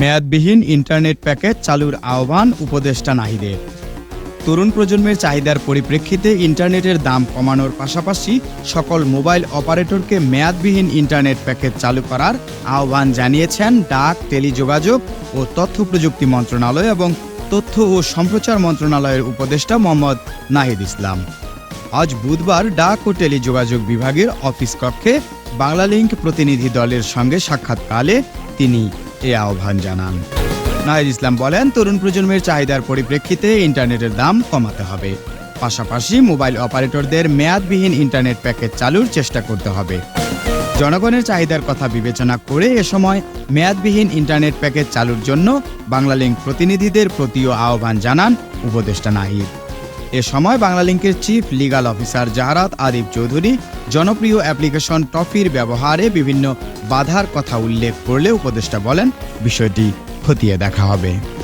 মেয়াদবিহীন internet package চালুর আহ্বান উপদেষ্টা নাহিদের। তরুণ প্রজন্মের চাহিদার পরিপ্রেক্ষিতে ইন্টারনেটের দাম কমানোর পাশাপাশি সকল মোবাইল অপারেটরকে মেয়াদবিহীন ইন্টারনেট প্যাকেজ চালু করার আহ্বান জানিয়েছেন ডাক, টেলিযোগাযোগ ও তথ্য প্রযুক্তি মন্ত্রণালয় এবং তথ্য ও সম্প্রচার মন্ত্রণালয়ের উপদেষ্টা মোহাম্মদ নাহিদ ইসলাম। আজ বুধবার ডাক ও টেলিযোগাযোগ বিভাগের অফিস কক্ষে বাংলালিংক প্রতিনিধি দলের সঙ্গে সাক্ষাৎকালে তিনি এ আহ্বান জানান। নাহিদ ইসলাম বলেন, তরুণ প্রজন্মের চাহিদার পরিপ্রেক্ষিতে ইন্টারনেটের দাম কমাতে হবে। পাশাপাশি মোবাইল অপারেটরদের মেয়াদবিহীন ইন্টারনেট প্যাকেজ চালুর চেষ্টা করতে হবে। জনগণের চাহিদার কথা বিবেচনা করে এ সময় মেয়াদবিহীন ইন্টারনেট প্যাকেজ চালুর জন্য বাংলালিংক প্রতিনিধিদের প্রতিও আহ্বান জানান উপদেষ্টা নাহিদ। এ সময় বাংলালিংকের chief legal officer Jaharat Adib Chowdhury জনপ্রিয় অ্যাপ্লিকেশন টফির ব্যবহারে বিভিন্ন বাধার কথা উল্লেখ করলে উপদেষ্টা বলেন, বিষয়টি খতিয়ে দেখা হবে।